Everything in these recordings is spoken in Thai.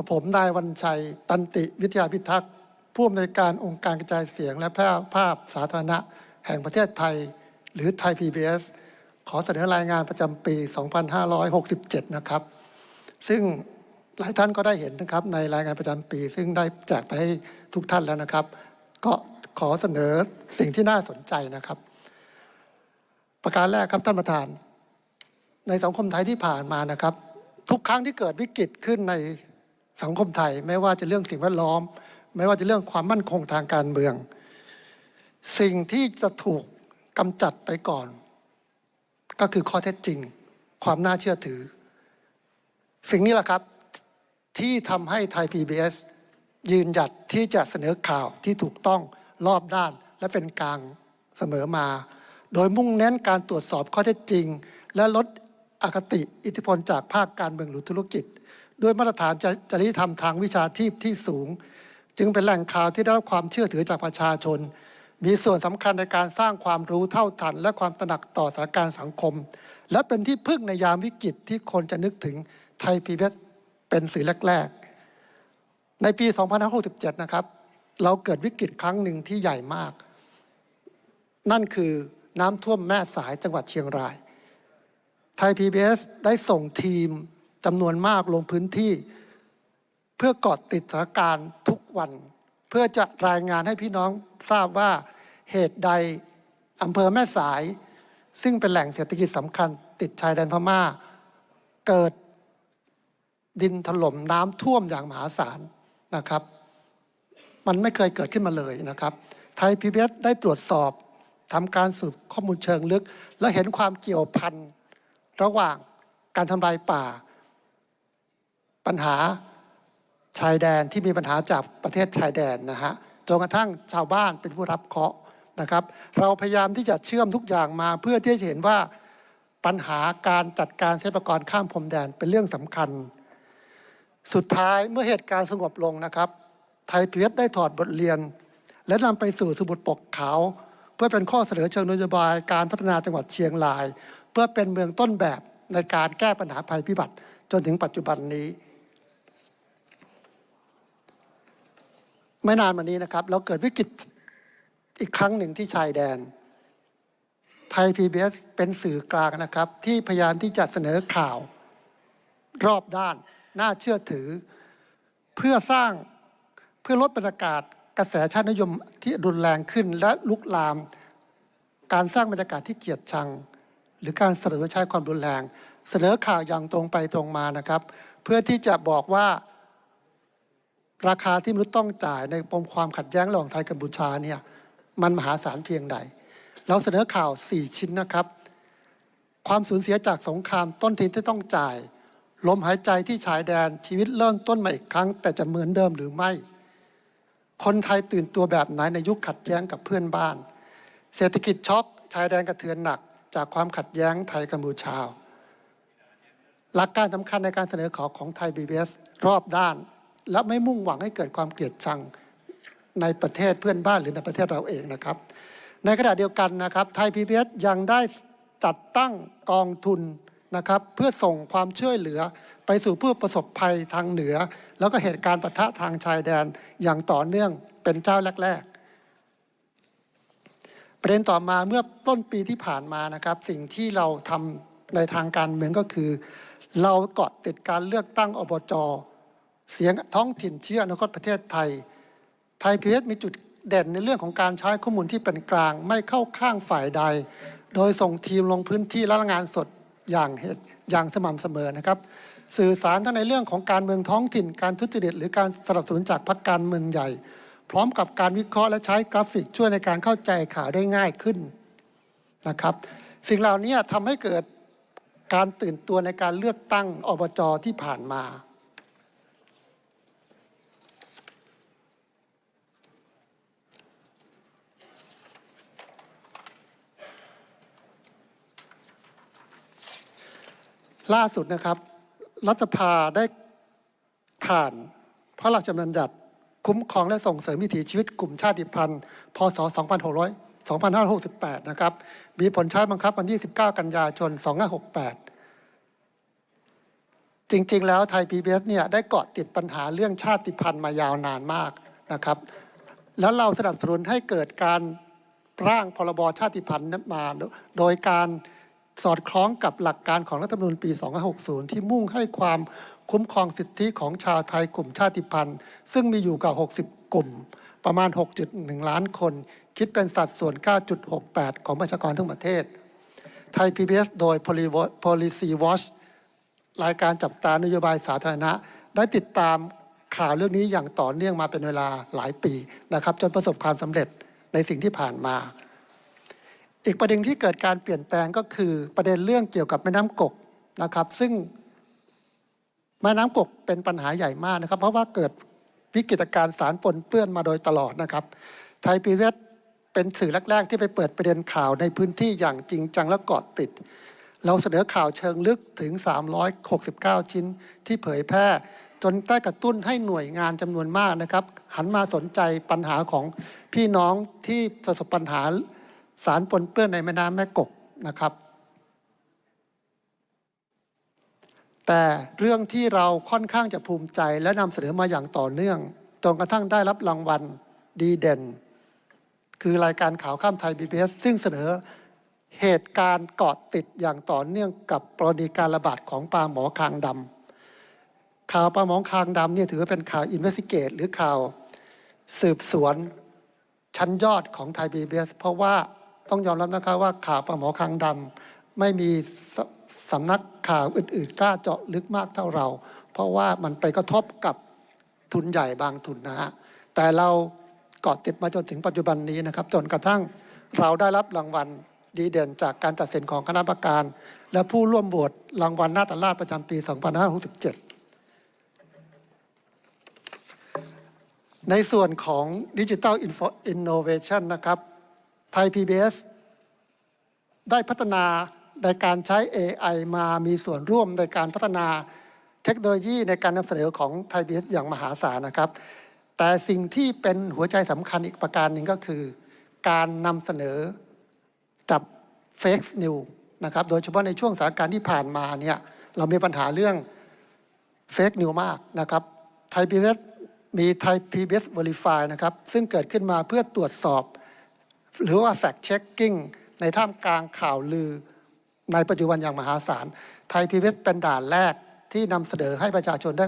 กับผมนายวันชัย ตันติวิทยาพิทักษ์ผู้อำนวยการองค์การกระจายเสียงและแพร่ภาพสาธารณะ แห่งประเทศไทย หรือไทย PBS ขอเสนอรายงานประจำปี 2567 นะครับ ซึ่งหลายท่านก็ได้เห็นนะครับในรายงานประจำปี ซึ่งได้แจกไปให้ทุกท่านแล้วนะครับ ก็ขอเสนอสิ่งที่น่าสนใจนะครับ ประการแรกครับท่านประธาน ในสังคมไทยที่ผ่านมานะครับ ทุกครั้งที่เกิดวิกฤตขึ้นใน สังคมไทย ไม่ว่าจะเรื่องสิ่งแวดล้อม ไม่ว่าจะเรื่องความมั่นคงทางการเมือง สิ่งที่จะถูกกำจัดไปก่อน ก็คือข้อเท็จจริง ความน่าเชื่อถือ สิ่งนี้แหละครับที่ทำให้ไทย PBS ยืนหยัดที่จะเสนอข่าวที่ถูกต้องรอบด้านและเป็นกลางเสมอมา โดยมุ่งเน้นการตรวจสอบข้อเท็จจริง และลดอคติอิทธิพลจากภาคการเมืองหรือธุรกิจ ด้วยมาตรฐานจริยธรรมทางวิชาชีพที่สูง จึงเป็นแหล่งข่าวที่ได้รับความเชื่อถือจากประชาชน มีส่วนสำคัญในการสร้างความรู้เท่าทัน และความตระหนักต่อสถานการณ์สังคม และเป็นที่พึ่งในยามวิกฤตที่คนจะนึกถึงไทยพีบีเป็นสื่อแรก ๆ ในปี 2567 นะครับ เราเกิดวิกฤตครั้งหนึ่งที่ใหญ่มาก นั่นคือน้ำท่วมแม่สายจังหวัดเชียงราย ไทย PBS ได้ส่งทีม จำนวนมากลงพื้นที่ เพื่อกาะติดสถานการณ์ทุกวัน เพื่อจะรายงานให้พี่น้องทราบว่าเหตุใดอำเภอแม่สาย ซึ่งเป็นแหล่งเศรษฐกิจสำคัญ ติดชายแดนพม่า เกิดดินถล่มน้ำท่วมอย่างมหาศาลนะครับ มันไม่เคยเกิดขึ้นมาเลยนะครับ ไทยพีบีได้ตรวจสอบทำการสืบข้อมูลเชิงลึก และเห็นความเกี่ยวพันระหว่างการทำลายป่า ปัญหาชายแดนที่มีปัญหาจากประเทศชายแดนนะฮะจนกระทั่งชาวบ้านเป็นผู้รับเคราะห์นะครับ เราพยายามที่จะเชื่อมทุกอย่างมาเพื่อที่จะเห็นว่าปัญหาการจัดการทรัพยากรข้ามพรมแดนเป็นเรื่องสำคัญ สุดท้ายเมื่อเหตุการณ์สงบลงนะครับ ไทยพีเอสได้ถอดบทเรียน และนำไปสู่สมุดปกขาว เพื่อเป็นข้อเสนอเชิงนโยบายการพัฒนาจังหวัดเชียงราย เพื่อเป็นเมืองต้นแบบในการแก้ปัญหาภัยพิบัติจนถึงปัจจุบันนี้ ไม่นานมานี้นะครับ เราเกิดวิกฤตอีกครั้งหนึ่งที่ชายแดน ไทย PBS เป็นสื่อกลางนะครับ ที่พยายามที่จะเสนอข่าว รอบด้าน น่าเชื่อถือ เพื่อสร้างเพื่อลดบรรยากาศกระแสชาตินิยมที่รุนแรงขึ้นและลุกลาม การสร้างบรรยากาศที่เกลียดชัง หรือการเสนอใช้ความรุนแรง เสนอข่าวอย่างตรงไปตรงมานะครับ เพื่อที่จะบอกว่า ราคาที่มนุษย์ต้องจ่ายในปมความขัดแย้งระหว่างไทยกัมพูชาเนี่ยมันมหาศาลเพียงใด เราเสนอข่าว 4 ชิ้นนะครับ ความสูญเสียจากสงครามต้นทุนที่ต้องจ่าย ลมหายใจที่ชายแดนชีวิตเริ่มต้นใหม่อีกครั้ง แต่จะเหมือนเดิมหรือไม่ คนไทยตื่นตัวแบบไหนในยุคขัดแย้งกับเพื่อนบ้าน เศรษฐกิจช็อกชายแดนกระเทือนหนัก จากความขัดแย้งไทยกัมพูชาหลักการสำคัญในการเสนอขอของไทยบีเอสรอบด้าน และไม่มุ่งหวังให้เกิดความเกลียดชังในประเทศเพื่อนบ้านหรือในประเทศเราเองนะครับ ในขณะเดียวกันนะครับไทยพีบีเอสยังได้จัดตั้งกองทุนนะครับเพื่อส่งความช่วยเหลือไปสู่ผู้ประสบภัยทางเหนือ แล้วก็เหตุการณ์ปะทะทางชายแดนอย่างต่อเนื่องเป็นเจ้าแรก ๆ ประเด็นต่อมาเมื่อต้นปีที่ผ่านมานะครับ สิ่งที่เราทำในทางการเมืองก็คือ เราเกาะติดการเลือกตั้งอบจ เสียงท้องถิ่นเชื่ออนาคตประเทศไทย ไทยพีเอสมีจุดเด่นในเรื่องของการใช้ข้อมูลที่เป็นกลาง ไม่เข้าข้างฝ่ายใด โดยส่งทีมลงพื้นที่และรายงานสดอย่างเหตุอย่างสม่ำเสมอนะครับ สื่อสารทั้งในเรื่องของการเมืองท้องถิ่น การทุจริต หรือการสนับสนุนจากพรรคการเมืองใหญ่ พร้อมกับการวิเคราะห์และใช้กราฟิกช่วยในการเข้าใจข่าวได้ง่ายขึ้นนะครับ สิ่งเหล่านี้ทำให้เกิดการตื่นตัวในการเลือกตั้งอบจที่ผ่านมา ล่าสุดนะครับ รัฐสภาได้ผ่านพระราชบัญญัติคุ้มครองและส่งเสริมวิถีชีวิตกลุ่มชาติพันธุ์ พศ 2600 2568 นะครับ มีผลใช้บังคับวันที่ 19 กันยายน 2568 จริง ๆ แล้วไทย PBS เนี่ยได้เกาะติดปัญหาเรื่องชาติพันธุ์มายาวนานมากนะครับ แล้วเราสนับสนุนให้เกิดการร่างพรบชาติพันธุ์นั้นมา โดยการ สอดคล้องกับหลักการของรัฐธรรมนูญปี 2560 ที่มุ่งให้ความคุ้มครองสิทธิของชาวไทยกลุ่มชาติพันธุ์ ซึ่งมีอยู่กับ60 กลุ่ม ประมาณ 6.1 ล้านคน คิดเป็นสัดส่วน 9.68 ของประชากรทั้งประเทศ ไทย PBS โดย Policy Watch รายการจับตานโยบายสาธารณะ ได้ติดตามข่าวเรื่องนี้อย่างต่อเนื่องมาเป็นเวลาหลายปีนะครับ จนประสบความสำเร็จในสิ่งที่ผ่านมา อีกประเด็นที่เกิดการเปลี่ยนแปลงก็คือประเด็นเรื่องเกี่ยวกับแม่น้ำกกนะครับ ซึ่งแม่น้ำกกเป็นปัญหาใหญ่มากนะครับ เพราะว่าเกิดวิกฤตการ์สารปนเปื้อนมาโดยตลอดนะครับ ไทยพีเวสเป็นสื่อแรก ๆ ที่ไปเปิดประเด็นข่าวในพื้นที่อย่างจริงจังและเกาะติด เราเสนอข่าวเชิงลึกถึง 369 ชิ้นที่เผยแพร่ จนได้กระตุ้นให้หน่วยงานจำนวนมากนะครับ หันมาสนใจปัญหาของพี่น้องที่ประสบปัญหา สารปนเปื้อนในแม่น้ำแม่กกนะครับ แต่เรื่องที่เราค่อนข้างจะภูมิใจและนำเสนอมาอย่างต่อเนื่องจนกระทั่งได้รับรางวัลดีเด่น คือรายการข่าวข้ามไทย BBS ซึ่งเสนอเหตุการณ์เกาะติดอย่างต่อเนื่องกับกรณีการระบาดของปลาหมอคางดำข่าวปลาหมอคางดำเนี่ยถือว่าเป็นข่าวอินเวสติเกตหรือข่าวสืบสวนชั้นยอดของไทย BBS เพราะว่า ต้องยอมรับนะครับว่าข่าวปลาหมอคางดำไม่มีสสำนักข่าวอื่นๆ กล้าเจาะลึกมากเท่าเรา เพราะว่ามันไปกระทบกับทุนใหญ่บางทุนนะฮะแต่เราเกาะติดมาจนถึงปัจจุบันนี้นะครับ จนกระทั่งเราได้รับรางวัลดีเด่นจากการตัดสินของคณะกรรมการ และผู้ร่วมโหวตรางวัลนาตราชประจำปี 2567 ในส่วนของดิจิ t a ลอินโนเวชันนะครับ ทย PBS ได้พัฒนาในการใช้ AI มามีส่วนร่วมในการพัฒนาเทคโนโลยีในการนำเสนอของไทย PBS อย่างมหาศาลนะครับ แต่สิ่งที่เป็นหัวใจสำคัญอีกประการหนึ่งก็คือ การนำเสนอจับเฟกซ์นิวนะครับ โดยเฉพาะในช่วงสถานการณ์ที่ผ่านมาเนี่ยเรามีปัญหาเรื่องเฟกนิวมากนะครับไทย PBS มีไทย PBS Verify นะครับ ซึ่งเกิดขึ้นมาเพื่อตรวจสอบ หรือว่า fact checking ในท่ามกลางข่าวลือ ในปัจจุบันอย่างมหาศาล ไทย PBS เป็นด่านแรกที่นำเสนอให้ประชาชนได้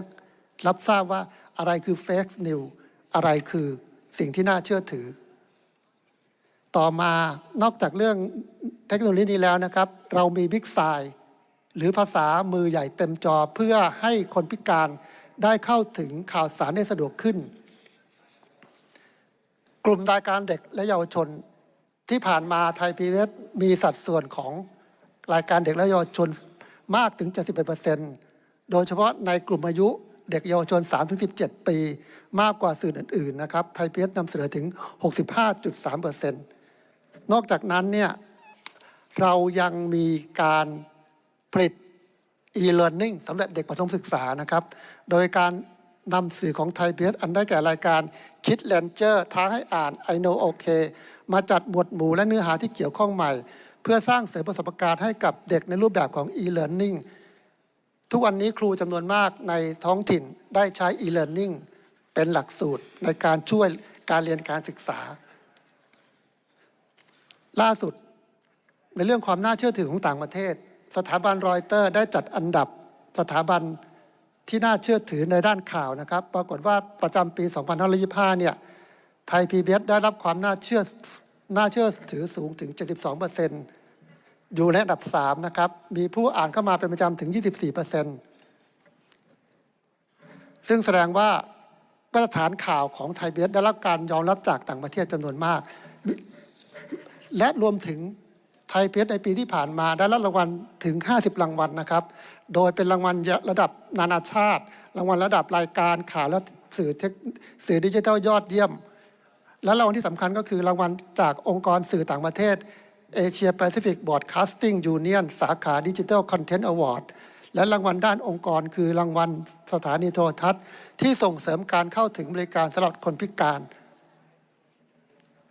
รับทราบว่าอะไรคือ fake news อะไรคือสิ่งที่น่าเชื่อถือ ต่อมานอกจากเรื่องเทคโนโลยีนี้แล้วนะครับ เรามีบิ๊กไซหรือภาษามือใหญ่เต็มจอเพื่อให้คนพิการได้เข้าถึงข่าวสารได้สะดวกขึ้น กลุ่มรายการเด็กและเยาวชน ที่ผ่านมาไทยพีเอสมีสัดส่วนของรายการเด็กและเยาวชนมากถึง 71%โดยเฉพาะในกลุ่มอายุเด็กเยาวชน 3-17 ปี มากกว่าสื่ออื่นๆนะครับไทยพีเอสนำเสนอถึง 65.3%นอกจากนั้นเนี่ยเรายังมีการผลิต e-learning สำหรับเด็กประถมศึกษานะครับ โดยการนำสื่อของไทยพีเอสอันได้แก่รายการคิดเลนเจอร์ท้าให้อ่าน I know OK มาจัดหมวดหมู่และเนื้อหาที่เกี่ยวข้องใหม่ เพื่อสร้างเสริมประสบการณ์ให้กับเด็กในรูปแบบของ e-learning ทุกวันนี้ครูจำนวนมากในท้องถิ่นได้ใช้ e-learning เป็นหลักสูตรในการช่วยการเรียนการศึกษา ล่าสุดในเรื่องความน่าเชื่อถือของต่างประเทศ สถาบันรอยเตอร์ได้จัดอันดับสถาบันที่น่าเชื่อถือในด้านข่าวนะครับ ปรากฏว่าประจำปี 2525 เนี่ย ไทย PBS ได้รับความน่าเชื่อน่าเชื่อถือสูงถึง 72%อยู่ในอันดับ 3 นะครับ มีผู้อ่านเข้ามาเป็นประจำถึง 24%ซึ่งแสดงว่ามาตรฐานข่าวของไทย PBS ได้รับการยอมรับจากต่างประเทศจำนวนมาก และรวมถึงไทยเพชรในปีที่ผ่านมาได้รับรางวัลถึง 50 รางวัลนะครับ โดยเป็นรางวัลระดับนานาชาติ รางวัลระดับรายการข่าวและสื่อทคสื่อดิจิทัลยอดเยี่ยม และรางวัลที่สำคัญก็คือรางวัลจากองค์กรสื่อต่างประเทศ Asia Pacific Broadcasting Union สาขา Digital Content Award และรางวัลด้านองค์กร คือรางวัลสถานีโทรทัศน์ ที่ส่งเสริมการเข้าถึงบริการสำหรับคนพิการ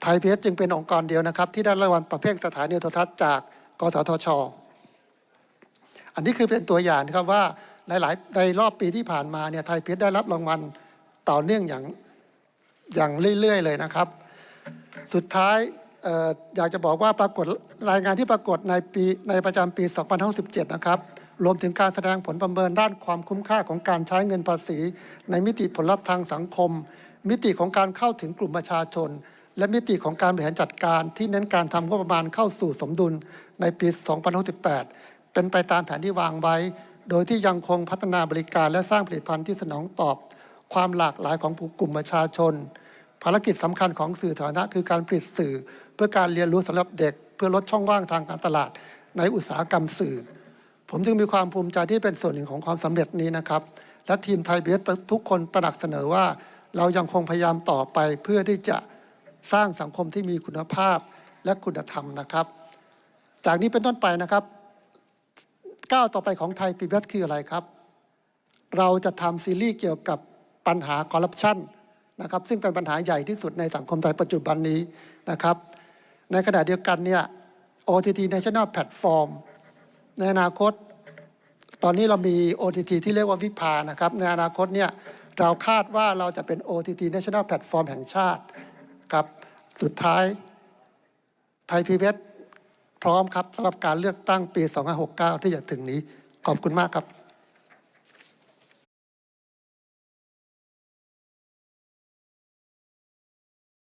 ไทยพีเอสจึงเป็นองค์กรเดียวนะครับ ที่ได้รางวัลประเภทสถานีโทรทัศน์จากกสทช อันนี้คือเป็นตัวอย่างนะครับว่าหลายๆในรอบปีที่ผ่านมาเนี่ยไทยพีบีได้รับรางวัลต่อเนื่องอย่าง อย่างเรื่อย ๆ เลยนะครับ สุดท้ายอออยากจะบอกว่าปรากฏรายงานที่ปรากฏในปีในประจำปี 2017 นะครับ รวมถึงการแสดงผลประเมินด้านความคุ้มค่าของการใช้เงินภาษี ในมิติผลลัพธ์ทางสังคม มิติของการเข้าถึงกลุ่มประชาชน และมิติของการบริหารจัดการ ที่เน้นการทำงบประมาณเข้าสู่สมดุลในปี 2068เป็นไปตามแผนที่วางไว้ โดยที่ยังคงพัฒนาบริการและสร้างผลิตภัณฑ์ที่สนองตอบ ความหลากหลายของกลุ่มประชาชน ภารกิจสำคัญของสื่อสาธารณะคือการผลิตสื่อ เพื่อการเรียนรู้สำหรับเด็ก เพื่อลดช่องว่างทางการตลาด ในอุตสาหกรรมสื่อ ผมจึงมีความภูมิใจที่เป็นส่วนหนึ่งของความสำเร็จนี้นะครับ และทีมไทยเบสทุกคนตระหนักเสนอว่า เรายังคงพยายามต่อไปเพื่อที่จะสร้างสังคมที่มีคุณภาพและคุณธรรมนะครับ จากนี้เป็นต้นไปนะครับก้าวต่อไปของไทยพีบีคืออะไรครับ เราจะทำซีรีส์เกี่ยวกับ ปัญหาคอร์รัปชันนะครับซึ่งเป็นปัญหาใหญ่ที่สุดในสังคมไทยปัจจุบันนี้นะครับ ในขณะเดียวกันเนี่ย OTT National Platform ในอนาคต ตอนนี้เรามี OTT ที่เรียกว่าวิภานะครับ ในอนาคตเนี่ยเราคาดว่าเราจะเป็น OTT National Platform แห่งชาติครับสุดท้ายไทยพีบีพร้อมครับสำหรับการเลือกตั้งปี 2569 ที่จะถึงนี้ขอบคุณมากครับ